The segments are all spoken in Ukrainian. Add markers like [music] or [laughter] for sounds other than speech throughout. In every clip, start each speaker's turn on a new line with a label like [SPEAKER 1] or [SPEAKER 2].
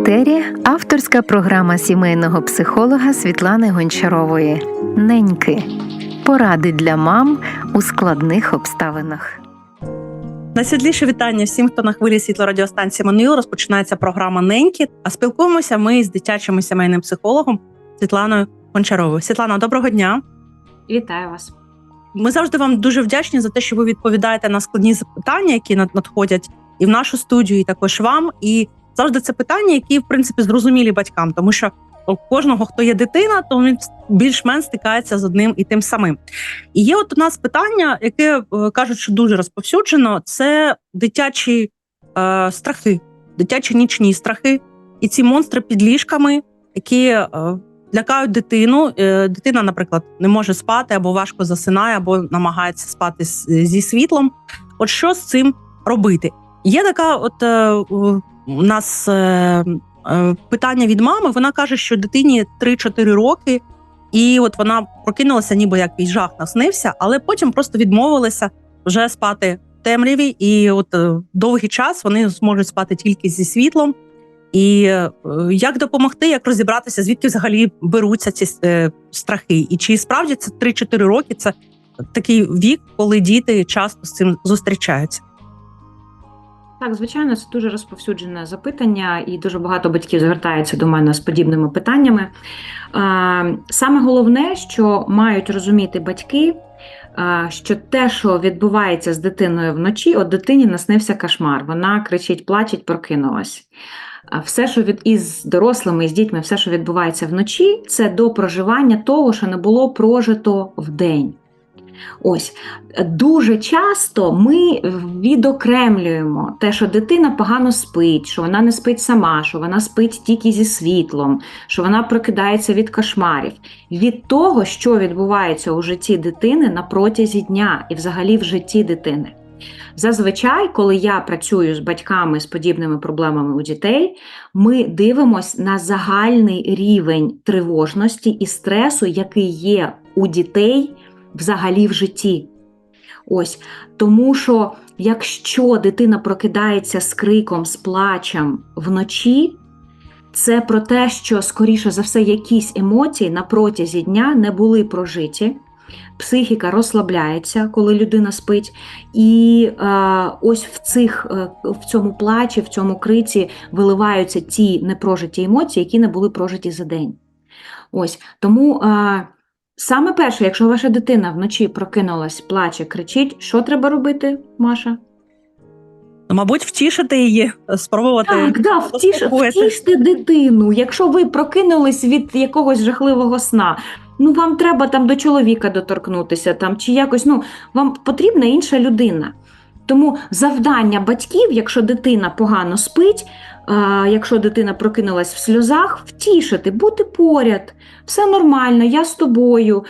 [SPEAKER 1] етері авторська програма сімейного психолога Світлани Гончарової Неньки. Поради для мам у складних обставинах.
[SPEAKER 2] Найсвітліше вітання всім, хто на хвилі світлорадіостанції Мануїл. Розпочинається програма Неньки. А спілкуємося ми з дитячим і сімейним психологом Світланою Гончаровою. Світлана, доброго дня.
[SPEAKER 3] Вітаю вас.
[SPEAKER 2] Ми завжди вам дуже вдячні за те, що ви відповідаєте на складні запитання, які надходять і в нашу студію, і також вам. І завжди це питання, які в принципі зрозумілі батькам, тому що у кожного, хто є дитина, то він більш-менш стикається з одним і тим самим. І є от у нас питання, яке е, кажуть, що дуже розповсюджено: це дитячі е, страхи, дитячі нічні страхи, і ці монстри під ліжками, які е, лякають дитину. Е, Дитина, наприклад, не може спати або важко засинає, або намагається спати зі світлом. От що з цим робити? Є така, от е, у нас е, е, питання від мами. Вона каже, що дитині 3-4 роки, і от вона прокинулася, ніби якийсь жах наснився, але потім просто відмовилася вже спати в темряві, і от е, довгий час вони зможуть спати тільки зі світлом. І е, як допомогти, як розібратися, звідки взагалі беруться ці е, страхи? І чи справді це 3-4 роки це такий вік, коли діти часто з цим зустрічаються?
[SPEAKER 3] Так, звичайно, це дуже розповсюджене запитання, і дуже багато батьків звертаються до мене з подібними питаннями. Саме головне, що мають розуміти батьки, що те, що відбувається з дитиною вночі, от дитині наснився кошмар. Вона кричить, плачеть, прокинулась. Все, що від із дорослими, і з дітьми, все, що відбувається вночі, це до проживання того, що не було прожито вдень. Ось дуже часто ми відокремлюємо те, що дитина погано спить, що вона не спить сама, що вона спить тільки зі світлом, що вона прокидається від кошмарів, від того, що відбувається у житті дитини на протязі дня і взагалі в житті дитини. Зазвичай, коли я працюю з батьками з подібними проблемами у дітей, ми дивимося на загальний рівень тривожності і стресу, який є у дітей взагалі в житті. Ось тому, що якщо дитина прокидається з криком, з плачем вночі, це про те, що, скоріше за все, якісь емоції на протязі дня не були прожиті. Психіка розслабляється, коли людина спить, і е, ось в цих е, в цьому плачі, в цьому криці виливаються ті непрожиті емоції, які не були прожиті за день. Ось тому е, саме перше, якщо ваша дитина вночі прокинулась, плаче, кричить, що треба робити, Маша?
[SPEAKER 2] Ну, Мабуть, втішити її, спробувати
[SPEAKER 3] Так, да, втіш, втіште дитину. Якщо ви прокинулись від якогось жахливого сна, ну вам треба там до чоловіка доторкнутися, там чи якось ну вам потрібна інша людина. Тому завдання батьків, якщо дитина погано спить, якщо дитина прокинулась в сльозах, втішити, бути поряд, все нормально, я з тобою,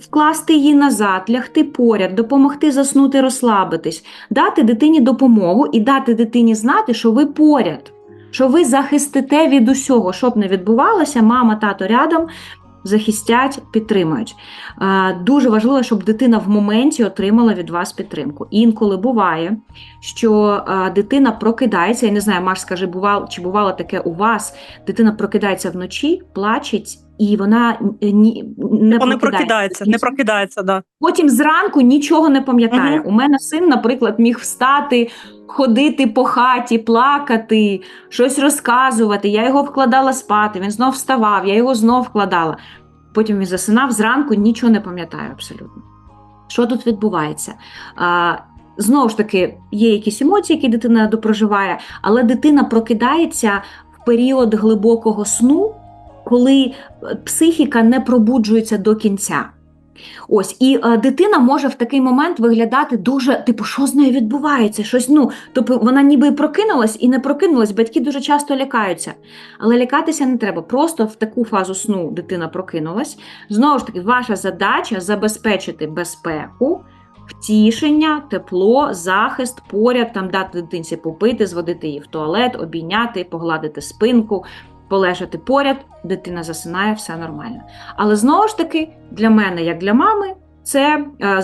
[SPEAKER 3] вкласти її назад, лягти поряд, допомогти заснути, розслабитись, дати дитині допомогу і дати дитині знати, що ви поряд, що ви захистите від усього, щоб не відбувалося, мама, тато рядом. Захистять, підтримують. Дуже важливо, щоб дитина в моменті отримала від вас підтримку. Інколи буває, що дитина прокидається. Я не знаю, Маш, скажи, бувало, чи бувало таке у вас? Дитина прокидається вночі, плачеть, і вона ні, не
[SPEAKER 2] Вони
[SPEAKER 3] прокидається.
[SPEAKER 2] не прокидаються, да.
[SPEAKER 3] Потім зранку нічого не пам'ятає.
[SPEAKER 2] Мгм.
[SPEAKER 3] У мене син, наприклад, міг встати, ходити по хаті, плакати, щось розказувати. Я його вкладала спати, він знов вставав, я його знов вкладала. Потім він засинав зранку, нічого не пам'ятаю абсолютно. Що тут відбувається? А, знову ж таки, є якісь емоції, які дитина допроживає, але дитина прокидається в період глибокого сну, коли е, психіка не пробуджується до кінця. Ось, і е, дитина може в такий момент виглядати дуже, типу, що з нею відбувається? Щось, ну, тобто вона ніби і прокинулась і не прокинулась. Батьки дуже часто лякаються. Але лякатися не треба. Просто в таку фазу сну дитина прокинулась. Знову ж таки, ваша задача забезпечити безпеку, втішення, тепло, захист, поряд, там дати дитинці попити, зводити її в туалет, обійняти, погладити спинку, полежати поряд, дитина засинає, все нормально. Але знову ж таки, для мене, як для мами, це е,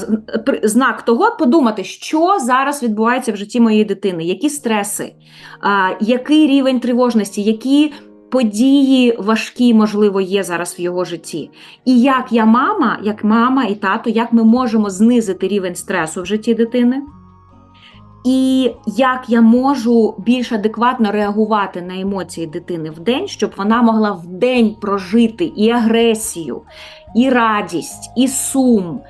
[SPEAKER 3] знак того, подумати, що зараз відбувається в житті моєї дитини, які стреси, а, який рівень тривожності, які події важкі, можливо, є зараз в його житті. І як я мама, як мама і тато, як ми можемо знизити рівень стресу в житті дитини. І як я можу більш адекватно реагувати на емоції дитини в день, щоб вона могла в день прожити і агресію, і радість, і сум,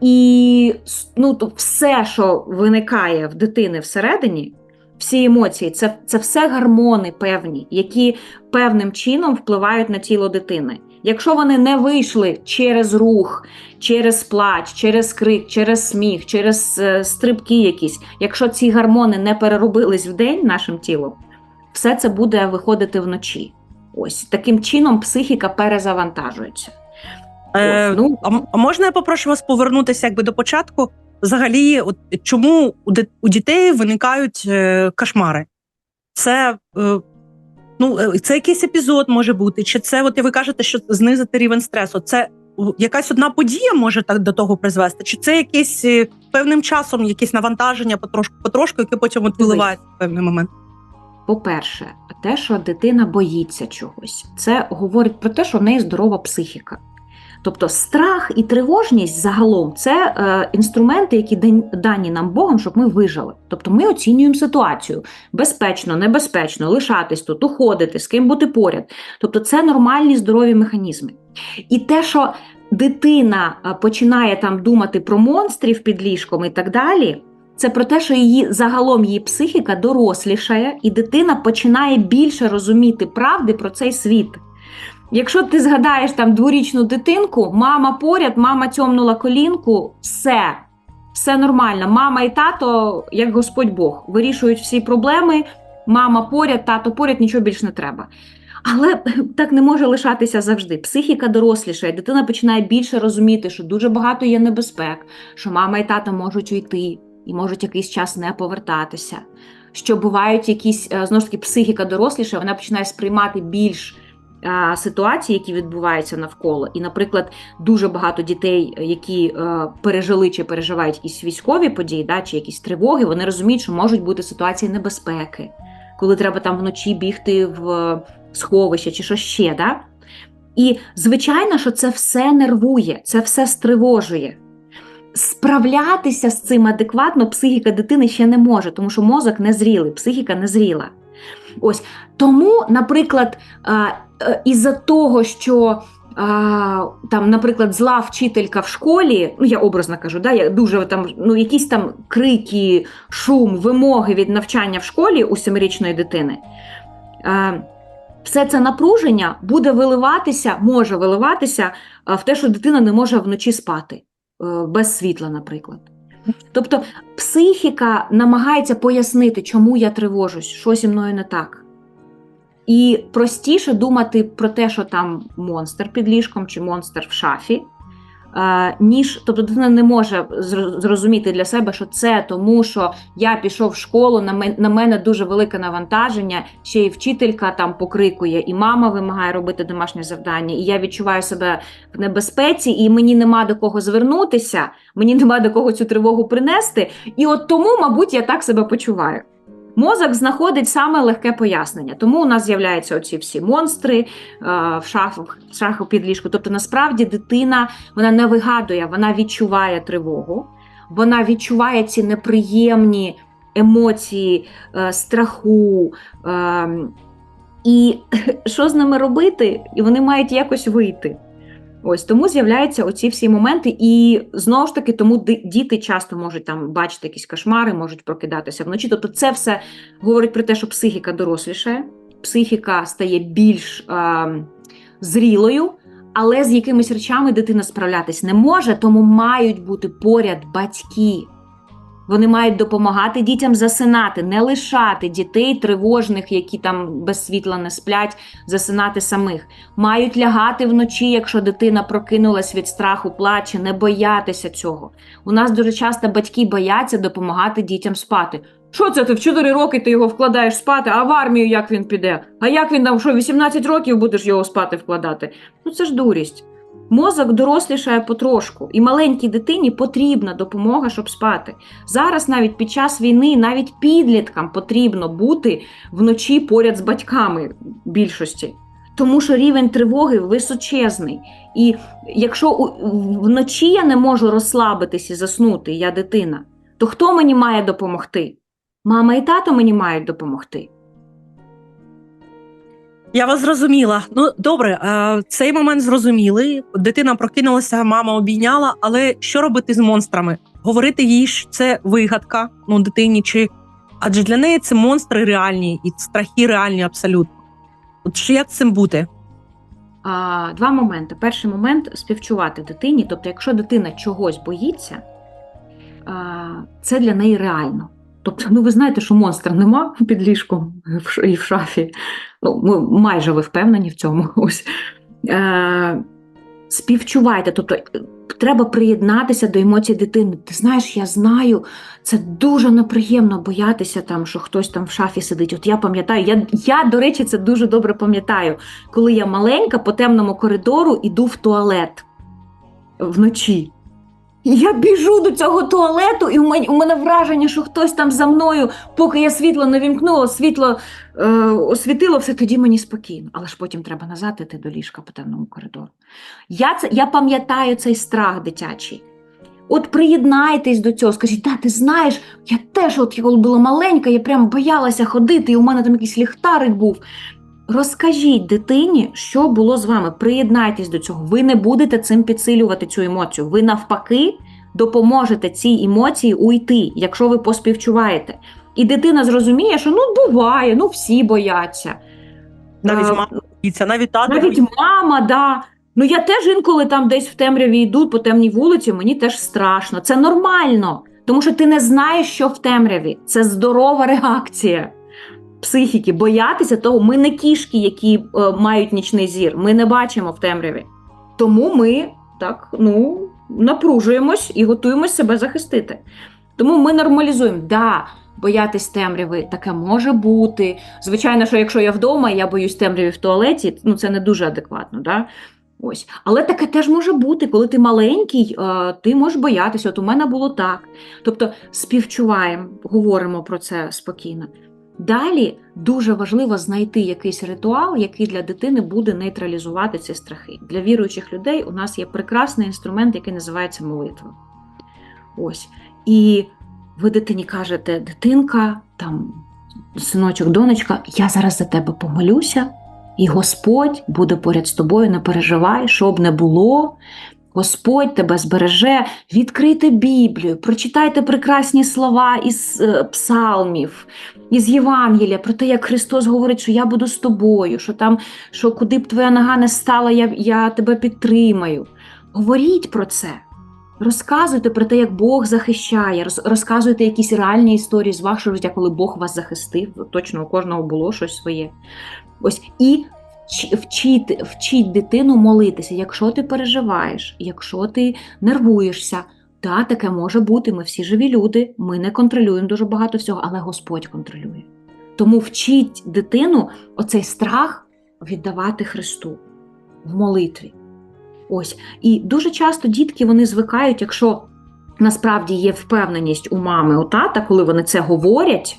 [SPEAKER 3] і ну, то все, що виникає в дитини всередині, всі емоції, це, це все гормони певні, які певним чином впливають на тіло дитини. Якщо вони не вийшли через рух, через плач, через крик, через сміх, через е, стрибки якісь, якщо ці гормони не переробились в день нашим тілом, все це буде виходити вночі. Ось таким чином психіка перезавантажується.
[SPEAKER 2] Е,
[SPEAKER 3] Ось, ну,
[SPEAKER 2] А, а можна я попрошу вас повернутися якби до початку? Взагалі, от чому у, у дітей виникають е, кошмари? Це, е, ну, е, це якийсь епізод може бути, чи це, от ви кажете, що знизити рівень стресу? Це якась одна подія може так до того призвести? Чи це якесь е, певним часом якесь навантаження потрошку, потрошку, яке потім от виливається в певний момент?
[SPEAKER 3] По-перше, те, що дитина боїться чогось, це говорить про те, що в неї здорова психіка. Тобто страх і тривожність загалом це е, інструменти, які дан- дані нам Богом, щоб ми вижили. Тобто ми оцінюємо ситуацію безпечно, небезпечно, лишатись тут, уходити, з ким бути поряд. Тобто це нормальні здорові механізми. І те, що дитина е, починає там думати про монстрів під ліжком і так далі, це про те, що її загалом її психіка дорослішає, і дитина починає більше розуміти правди про цей світ. Якщо ти згадаєш там дворічну дитинку, мама поряд, мама цьомнула колінку, все, все нормально. Мама і тато, як Господь Бог, вирішують всі проблеми. Мама поряд, тато поряд, нічого більше не треба. Але [laughs] так не може лишатися завжди. Психіка дорослішає, дитина починає більше розуміти, що дуже багато є небезпек, що мама і тато можуть уйти і можуть якийсь час не повертатися. Що бувають якісь е, знову ж таки психіка доросліша, вона починає сприймати більш ситуації, які відбуваються навколо. І, наприклад, дуже багато дітей, е, які е, пережили чи переживають якісь військові події, да, чи якісь тривоги, вони розуміють, що можуть бути ситуації небезпеки, коли треба там вночі бігти в е, сховище чи що ще. Да? І звичайно, що це все нервує, це все стривожує. Справлятися з цим адекватно психіка дитини ще не може, тому що мозок не зрілий, психіка не зріла. Ось тому, наприклад, е, із-за того, що а, там, наприклад, зла вчителька в школі, ну я образно кажу, да, я дуже там ну якісь там крики, шум, вимоги від навчання в школі у семирічної дитини. А, все це напруження буде виливатися, може виливатися в те, що дитина не може вночі спати е, без світла, наприклад. Тобто психіка намагається пояснити, чому я тривожусь, що зі мною не так. І простіше думати про те, що там монстр під ліжком чи монстр в шафі, ніж тобто дитина не може зр- зрозуміти для себе, що це тому, що я пішов в школу, на мене дуже велике навантаження, ще й вчителька там покрикує, і мама вимагає робити домашнє завдання, і я відчуваю себе в небезпеці, і мені нема до кого звернутися, мені нема до кого цю тривогу принести. І от тому, мабуть, я так себе почуваю. Мозок знаходить саме легке пояснення. Тому у нас з'являються оці всі монстри е, в шафу, в шафу під ліжку. Тобто, насправді дитина вона не вигадує, вона відчуває тривогу, вона відчуває ці неприємні емоції е, страху. Е, і [laughs] що з ними робити? І вони мають якось вийти. Ось тому з'являються оці всі моменти, і знову ж таки, тому діти часто можуть там бачити якісь кошмари, можуть прокидатися вночі. Тобто, це все говорить про те, що психіка дорослішає, психіка стає більш е, зрілою, але з якимись речами дитина справлятись не може, тому мають бути поряд батьки. Вони мають допомагати дітям засинати, не лишати дітей тривожних, які там без світла не сплять, засинати самих. Мають лягати вночі, якщо дитина прокинулась від страху, плаче, не боятися цього. У нас дуже часто батьки бояться допомагати дітям спати. Що це ти в 4 роки ти його вкладаєш спати, а в армію як він піде? А як він там, що 18 років будеш його спати вкладати? Ну це ж дурість. Мозок дорослішає потрошку, і маленькій дитині потрібна допомога, щоб спати. Зараз навіть під час війни, навіть підліткам потрібно бути вночі поряд з батьками більшості. Тому що рівень тривоги височезний. І якщо вночі я не можу розслабитись і заснути, я дитина, то хто мені має допомогти? Мама і тато мені мають допомогти.
[SPEAKER 2] Я вас зрозуміла. Ну добре, е, цей момент зрозуміли. Дитина прокинулася, мама обійняла. Але що робити з монстрами? Говорити їй, що це вигадка, ну дитині, чи адже для неї це монстри реальні і страхи реальні абсолютно. От що як з цим бути?
[SPEAKER 3] А, Два моменти. Перший момент співчувати дитині. Тобто, якщо дитина чогось боїться, а, це для неї реально. Тобто, ну ви знаєте, що монстра нема [laughs] під ліжком і в шафі. Ну, ми майже ви впевнені в цьому. [laughs] Ось. Е, співчувайте, тобто треба приєднатися до емоцій дитини. Ти знаєш, я знаю, це дуже неприємно боятися, там, що хтось там в шафі сидить. От я пам'ятаю, я, я, до речі, це дуже добре пам'ятаю коли я маленька по темному коридору іду в туалет вночі. Я біжу до цього туалету, і у мене, у мене враження, що хтось там за мною, поки я світло не вімкнула, світло е, освітило, все тоді мені спокійно. Але ж потім треба назад іти до ліжка по темному коридору. Я, це, я пам'ятаю цей страх дитячий. От приєднайтесь до цього, скажіть, та ти знаєш, я теж, от коли була маленька, я прям боялася ходити, і у мене там якийсь ліхтарик був. Розкажіть дитині, що було з вами. Приєднайтесь до цього. Ви не будете цим підсилювати цю емоцію. Ви навпаки допоможете цій емоції уйти, якщо ви поспівчуваєте. І дитина зрозуміє, що ну буває, ну всі бояться.
[SPEAKER 2] Навіть
[SPEAKER 3] А,
[SPEAKER 2] мама боїться, навіть тато
[SPEAKER 3] навіть мама, да. Ну я теж інколи там десь в темряві йду по темній вулиці, мені теж страшно. Це нормально, тому що ти не знаєш, що в темряві. Це здорова реакція психіки. Боятися того, ми не кішки, які е, мають нічний зір. Ми не бачимо в темряві. Тому ми так ну, напружуємось і готуємось себе захистити. Тому ми нормалізуємо. Да, боятись темряви, таке може бути. Звичайно, що якщо я вдома, я боюсь темряви в туалеті, ну це не дуже адекватно. Да? Ось. Але таке теж може бути, коли ти маленький, е, ти можеш боятися. От у мене було так. Тобто співчуваємо, говоримо про це спокійно. Далі дуже важливо знайти якийсь ритуал, який для дитини буде нейтралізувати ці страхи. Для віруючих людей у нас є прекрасний інструмент, який називається молитва. Ось. І ви дитині кажете, дитинка, там, синочок, донечка, я зараз за тебе помолюся, і Господь буде поряд з тобою, не переживай, що б не було. Господь тебе збереже, відкрийте Біблію, прочитайте прекрасні слова із е, псалмів, із Євангелія про те, як Христос говорить, що я буду з тобою, що там, що куди б твоя нога не стала, я, я тебе підтримаю. Говоріть про це. Розказуйте про те, як Бог захищає, розказуйте якісь реальні історії з вашого життя, коли Бог вас захистив. Точно у кожного було щось своє. Ось і вч- вчити, вчіть дитину молитися, якщо ти переживаєш, якщо ти нервуєшся. Та, таке може бути. Ми всі живі люди, ми не контролюємо дуже багато всього, але Господь контролює. Тому вчіть дитину оцей страх віддавати Христу в молитві. Ось. І дуже часто дітки вони звикають, якщо насправді є впевненість у мами, у тата, коли вони це говорять,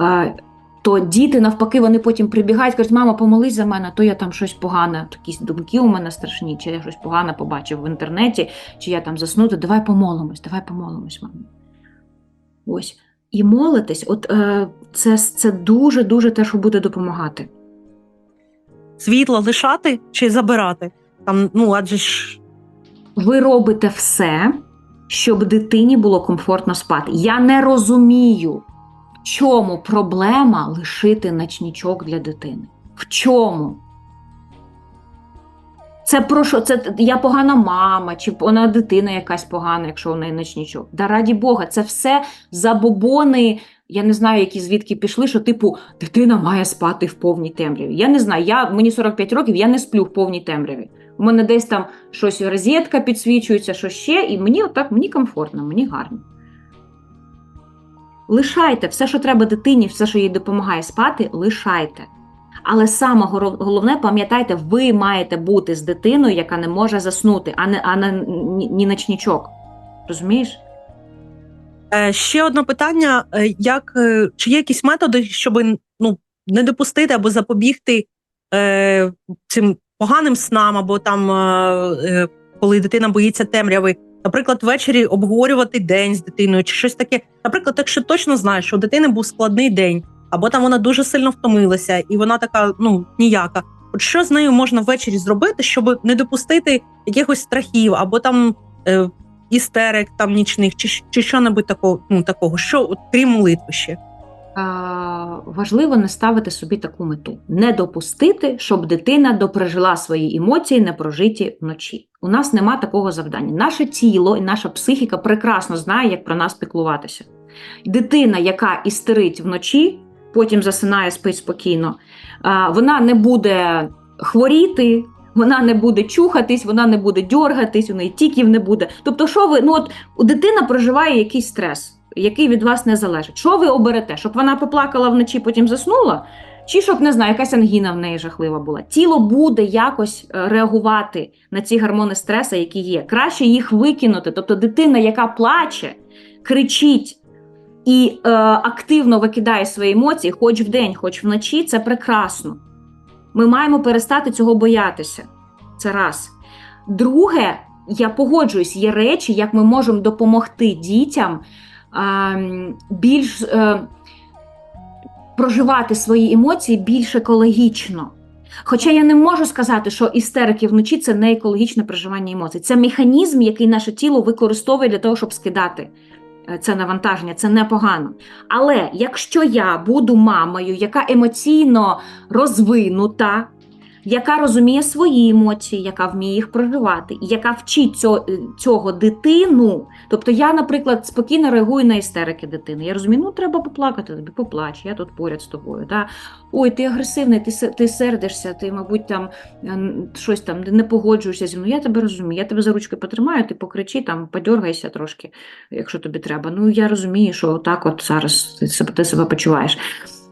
[SPEAKER 3] е, то діти навпаки вони потім прибігають, кажуть, мама, помолись за мене, то я там щось погане, якісь думки у мене страшні, чи я щось погане побачив в інтернеті, чи я там засну, то давай помолимось, давай помолимось, мама. Ось. І молитись, от е, це, це дуже-дуже те, що буде допомагати.
[SPEAKER 2] Світло лишати чи забирати? Там, ну адже ж
[SPEAKER 3] ви робите все, щоб дитині було комфортно спати. Я не розумію, чому проблема лишити ночнічок для дитини. В чому? Це про що? Це я погана мама, чи вона дитина якась погана, якщо у неї ночнічок. Да раді Бога, це все забобони. Я не знаю, які звідки пішли, що типу дитина має спати в повній темряві. Я не знаю, я, мені 45 років, я не сплю в повній темряві. У мене десь там щось розетка підсвічується, що ще, і мені отак мені комфортно, мені гарно. Лишайте все, що треба дитині, все, що їй допомагає спати, лишайте. Але саме головне, пам'ятайте, ви маєте бути з дитиною, яка не може заснути, а не, а не ні, ні ночнічок. Розумієш?
[SPEAKER 2] Е, ще одне питання: Е, як е, чи є якісь методи, щоб ну не допустити або запобігти е, цим поганим снам, або там е, коли дитина боїться темряви, наприклад, ввечері обговорювати день з дитиною, чи щось таке. Наприклад, якщо точно знаєш, що у дитини був складний день, або там вона дуже сильно втомилася, і вона така, ну ніяка. От що з нею можна ввечері зробити, щоб не допустити якихось страхів, або там е, істерик там нічних, чи, чи що-небудь такого, ну, такого, що от, крім молитви ще.
[SPEAKER 3] А, важливо не ставити собі таку мету, не допустити, щоб дитина доприжила свої емоції, не прожиті вночі. У нас нема такого завдання. Наше тіло і наша психіка прекрасно знає, як про нас піклуватися. Дитина, яка істерить вночі, потім засинає, спить спокійно, вона не буде хворіти. Вона не буде чухатись, вона не буде дьоргатись, у неї тіків не буде. Тобто, що ви, ну от дитина проживає якийсь стрес який від вас не залежить. Що ви оберете? Щоб вона поплакала вночі, потім заснула? Чи щоб не знаю, якась ангіна в неї жахлива була? Тіло буде якось е, реагувати на ці гормони стресу, які є. Краще їх викинути. Тобто, дитина, яка плаче, кричить і е, активно викидає свої емоції, хоч вдень, хоч вночі, це прекрасно. Ми маємо перестати цього боятися. Це раз. Друге, я погоджуюсь, є речі, як ми можемо допомогти дітям більш е, проживати свої емоції більш екологічно. Хоча я не можу сказати, що істерики вночі це не екологічне проживання емоцій. Це механізм, який наше тіло використовує для того, щоб скидати е, це навантаження, це непогано. Але якщо я буду мамою, яка емоційно розвинута, яка розуміє свої емоції, яка вміє їх проживати, яка вчить цього, цього дитину. Тобто я, наприклад, спокійно реагую на істерики дитини. Я розумію, ну треба поплакати, тобі поплач, я тут поряд з тобою. Да? Ой, ти агресивний, ти, ти сердишся, ти, мабуть, там е, щось там не погоджуєшся зі мною. Я тебе розумію, я тебе за ручки потримаю, ти покричи, там, подьоргайся трошки, якщо тобі треба. Ну, я розумію, що так от зараз ти себе, ти себе почуваєш.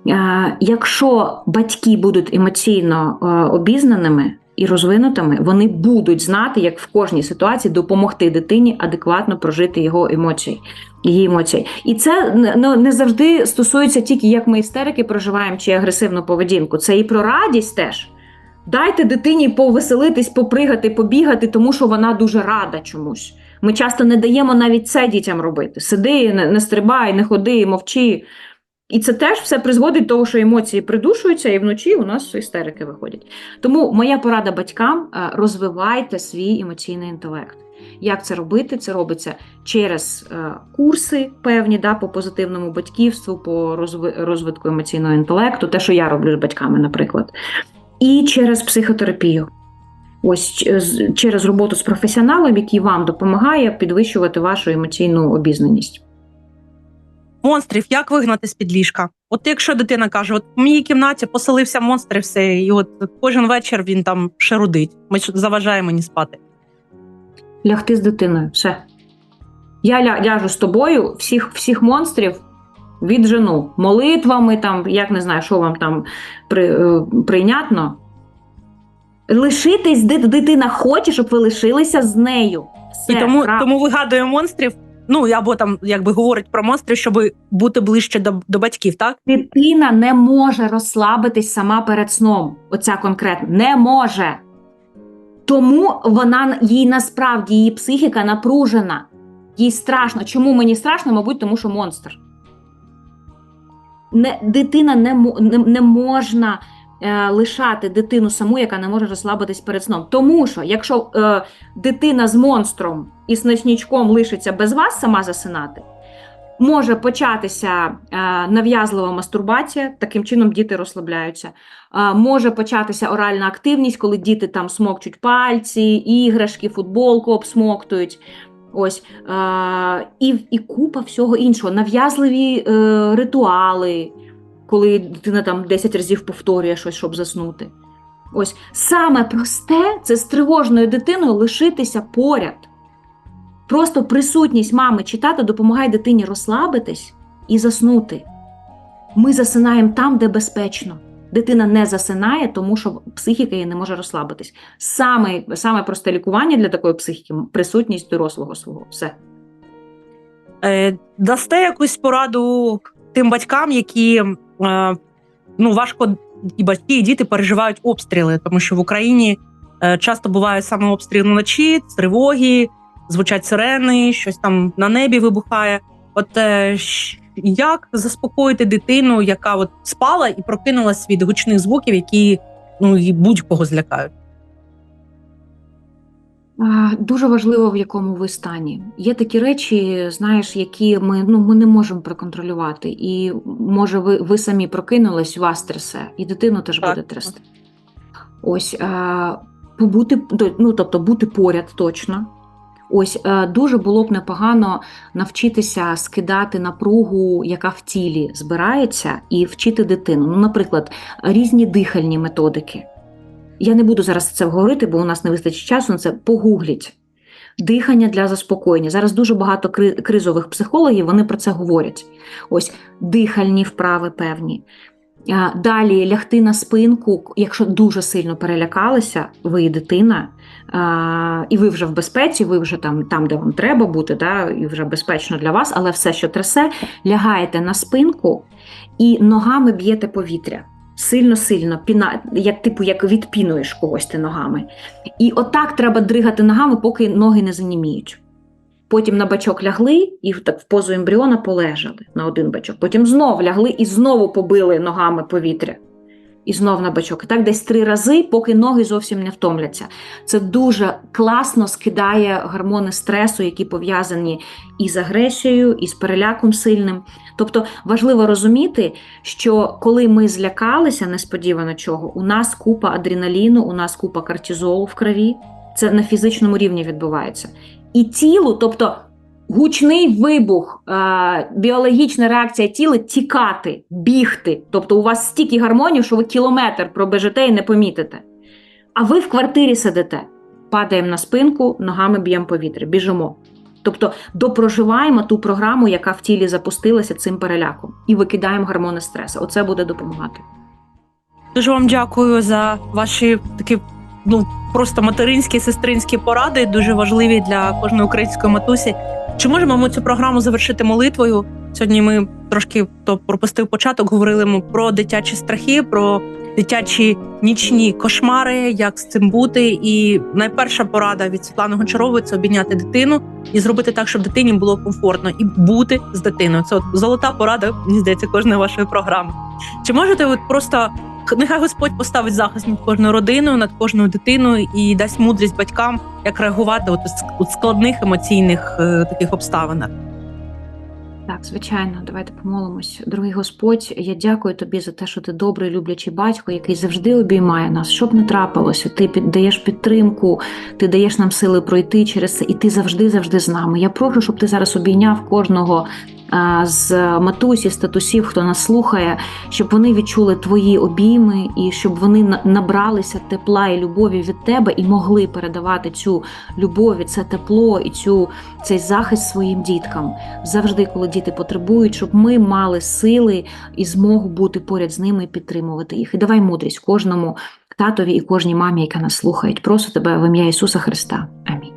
[SPEAKER 3] Е, Якщо батьки будуть емоційно е, обізнаними і розвинутими, вони будуть знати, як в кожній ситуації допомогти дитині адекватно прожити його емоції, її емоції. І це ну, не завжди стосується тільки як ми істерики проживаємо чи агресивну поведінку. Це і про радість теж. Дайте дитині повеселитись, попригати, побігати, тому що вона дуже рада чомусь. Ми часто не даємо навіть це дітям робити. Сиди, не, не стрибай, не ходи, мовчи. І це теж все призводить до того, що емоції придушуються, і вночі у нас істерики виходять. Тому моя порада батькам: е, розвивайте свій емоційний інтелект. Як це робити? Це робиться через е, курси певні да, по позитивному батьківству, по розвитку емоційного інтелекту, те, що я роблю з батьками, наприклад, і через психотерапію. Ось через роботу з професіоналом, який вам допомагає підвищувати вашу емоційну обізнаність.
[SPEAKER 2] Монстрів, як вигнати з під ліжка? От якщо дитина каже, от в моїй кімнаті поселився монстр, і все, і от кожен вечір він там шерудить, ми ж- заважає мені спати.
[SPEAKER 3] лягти з дитиною. Все. Я ля, ляжу з тобою, всіх, всіх монстрів віджену. Молитвами, там, як не знаю, що вам там при, е, прийнятно. Лишитись, дитина хоче, щоб ви лишилися з нею. Все,
[SPEAKER 2] і тому, тому вигадує монстрів. Ну або там якби говорить про монстрів, щоб бути ближче до, до батьків, так?
[SPEAKER 3] Дитина не може розслабитись сама перед сном. Оця конкретно не може. Тому вона їй насправді її психіка напружена. Їй страшно. Чому мені страшно? Мабуть, тому що монстр. Не, дитина не, не, не можна лишати дитину саму, яка не може розслабитись перед сном. Тому що якщо е, дитина з монстром і з ночнічком лишиться без вас сама засинати, може початися е, нав'язлива мастурбація, таким чином діти розслабляються. Е, може початися оральна активність, коли діти там смокчуть пальці, іграшки, футболку обсмоктують. Ось е, і, і купа всього іншого. Нав'язливі е, ритуали, коли дитина там 10 разів повторює щось, щоб заснути. Ось саме просте це з тривожною дитиною лишитися поряд. Просто присутність мами чи тата допомагає дитині розслабитись і заснути. Ми засинаємо там, де безпечно. Дитина не засинає, тому що психіка її не може розслабитись. Саме, саме просте лікування для такої психіки присутність дорослого свого. Все.
[SPEAKER 2] Е, дасте якусь пораду тим батькам, які ну важко і батьки, і діти переживають обстріли, тому що в Україні е, часто бувають саме обстріли вночі, тривоги, звучать сирени, щось там на небі вибухає. От е, як заспокоїти дитину, яка от спала і прокинулась від гучних звуків, які ну і будь-кого злякають?
[SPEAKER 3] Дуже важливо, в якому ви стані. Є такі речі, знаєш, які ми, ну, ми не можемо проконтролювати. І може ви, ви самі прокинулись, вас трясе, і дитину теж
[SPEAKER 2] Так.
[SPEAKER 3] буде трясти. Ось а, побути, ну, тобто бути поряд точно. Ось дуже було б непогано навчитися скидати напругу, яка в тілі збирається, і вчити дитину. Ну, наприклад, різні дихальні методики. Я не буду зараз це говорити, бо у нас не вистачить часу на це. Погугліть. Дихання для заспокоєння. Зараз дуже багато кризових психологів вони про це говорять. Ось дихальні вправи певні. Далі лягти на спинку, якщо дуже сильно перелякалися, ви і дитина, і ви вже в безпеці, ви вже там, там де вам треба бути, да, і вже безпечно для вас, але все, що трясе, лягаєте на спинку і ногами б'єте повітря. Сильно-сильно, піна, як типу, як відпінуєш когось ти ногами. І отак треба дригати ногами, поки ноги не заніміють. Потім на бачок лягли і так в позу ембріона полежали на один бачок. Потім знов лягли і знову побили ногами повітря. І знов на бачок. І так десь три рази, поки ноги зовсім не втомляться. Це дуже класно скидає гормони стресу, які пов'язані і з агресією, і з переляком сильним. Тобто важливо розуміти, що коли ми злякалися несподівано чого, у нас купа адреналіну, у нас купа кортизолу в крові. Це на фізичному рівні відбувається. І тілу, тобто гучний вибух, біологічна реакція тіла тікати, бігти. Тобто у вас стільки гормонів, що ви кілометр пробежите і не помітите. А ви в квартирі сидите, падаємо на спинку, ногами б'ємо повітря, біжимо. Тобто допроживаємо ту програму, яка в тілі запустилася цим переляком, і викидаємо гормони стресу. Оце буде допомагати.
[SPEAKER 2] Дуже вам дякую за ваші такі ну просто материнські сестринські поради, дуже важливі для кожної української матусі. Чи можемо ми цю програму завершити молитвою? Сьогодні ми трошки то пропустив початок. Говорили ми про дитячі страхи, про дитячі нічні кошмари, як з цим бути. І найперша порада від Світлани Гончарової це обійняти дитину і зробити так, щоб дитині було комфортно і бути з дитиною. Це от золота порада, мені здається, кожної вашої програми. Чи можете ви просто нехай Господь поставить захист над кожною родиною, над кожною дитиною і дасть мудрість батькам, як реагувати от у складних емоційних е, таких обставинах.
[SPEAKER 3] Так, звичайно, давайте помолимось. Дорогий Господь, я дякую тобі за те, що ти добрий, люблячий батько, який завжди обіймає нас. Щоб не трапилося, ти піддаєш підтримку, ти даєш нам сили пройти через це, і ти завжди, завжди з нами. Я прошу, щоб ти зараз обійняв кожного. А, З матусі, з татусів, хто нас слухає, щоб вони відчули твої обійми, і щоб вони на- набралися тепла і любові від тебе і могли передавати цю любов, і це тепло і цю цей захист своїм діткам завжди, коли діти потребують, щоб ми мали сили і змогу бути поряд з ними і підтримувати їх. І давай мудрість кожному татові і кожній мамі, яка нас слухають. Прошу тебе в ім'я Ісуса Христа. Амінь.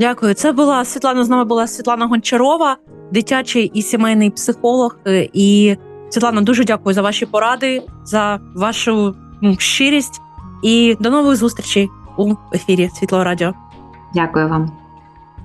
[SPEAKER 2] Дякую. Це була Світлана. З нами була Світлана Гончарова, дитячий і сімейний психолог. Е, І Світлана, дуже дякую за ваші поради, за вашу ну, щирість. І до нових зустрічей у ефірі Світло Радіо.
[SPEAKER 3] Дякую вам.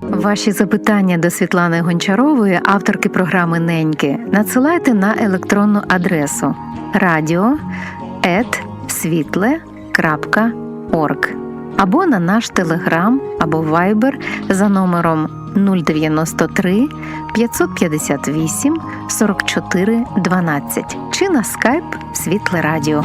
[SPEAKER 1] Ваші запитання до Світлани Гончарової, авторки програми Неньки, надсилайте на електронну адресу radio.світле.орг або на наш телеграм або вайбер за номером 093 558 44 12 чи на скайп Світле Радіо.